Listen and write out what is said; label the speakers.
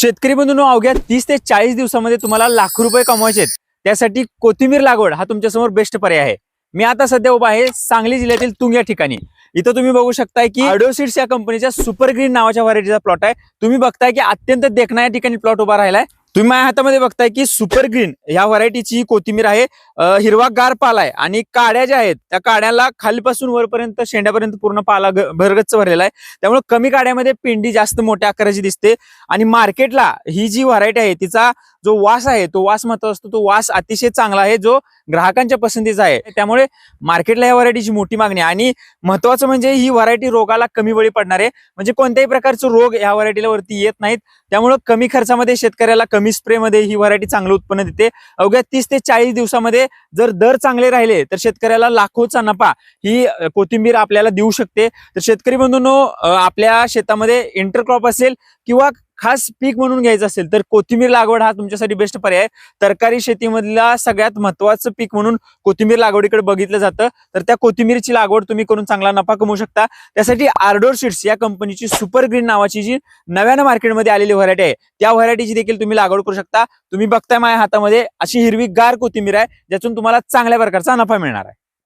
Speaker 1: शेतकरी बंधूंनो अवघ्या तीस ते चाळीस दिवसामध्ये तुम्हाला लाखो रुपये कमवायचे आहेत. त्यासाठी कोथिंबीर लागवड हा तुमच्यासमोर बेस्ट पर्याय आहे. मी आता सध्या उभा आहे सांगली जिल्ह्यातील तुंग या ठिकाणी. इथं तुम्ही बघू शकताय की आडोसीड्स या कंपनीच्या सुपर ग्रीन नावाच्या व्हरायटीचा प्लॉट आहे. तुम्ही बघताय की अत्यंत देखणा या ठिकाणी प्लॉट उभा राहिलाय. तुम्ही माझ्या हातामध्ये बघताय की सुपर ग्रीन ह्या व्हरायटीची ही कोथिंबीर आहे. हिरवा गार पाला आहे आणि काड्या ज्या आहेत त्या काड्याला खालीपासून वरपर्यंत शेंड्यापर्यंत पूर्ण पाला ग- भरगच्च भरलेला आहे. त्यामुळे कमी काड्यामध्ये पेंडी जास्त मोठ्या आकाराची दिसते. आणि मार्केटला ही जी व्हरायटी आहे तिचा जो वास आहे तो वास महत्त्वाचा असतो. तो वास अतिशय चांगला आहे जो ग्राहकांच्या पसंतीचा आहे. त्यामुळे मार्केटला या व्हरायटीची मोठी मागणी आहे. आणि महत्वाचं म्हणजे ही व्हरायटी रोगाला कमी बळी पडणार आहे म्हणजे कोणत्याही प्रकारचे रोग या व्हरायटीला वरती येत नाहीत. त्यामुळे कमी खर्चामध्ये शेतकऱ्याला कमी स्प्रेमध्ये ही व्हरायटी चांगलं उत्पन्न देते. अवघ्या तीस ते चाळीस दिवसामध्ये जर दर चांगले राहिले तर शेतकऱ्याला लाखोचा नफा ही कोथिंबीर आपल्याला देऊ शकते. तर शेतकरी बंधूंनो आपल्या शेतामध्ये इंटरक्रॉप असेल किंवा खास पीक म्हणून घ्यायचं असेल तर कोथिंबीर लागवड हा तुमच्यासाठी बेस्ट पर्याय तरकारी शेतीमधला सगळ्यात महत्वाचं पीक म्हणून कोथिंबीर लागवडीकडे बघितलं जातं. तर त्या कोथिंबीरची लागवड तुम्ही करून चांगला नफा कमवू शकता. त्यासाठी आर्डोर सीड्स या कंपनीची सुपर ग्रीन नावाची जी नव्यानं मार्केटमध्ये आलेली व्हरायटी आहे त्या व्हरायटीची देखील तुम्ही लागवड करू शकता. तुम्ही बघताय माझ्या हातामध्ये अशी हिरवी गार कोथिंबीर आहे ज्यातून तुम्हाला चांगल्या प्रकारचा नफा मिळणार आहे.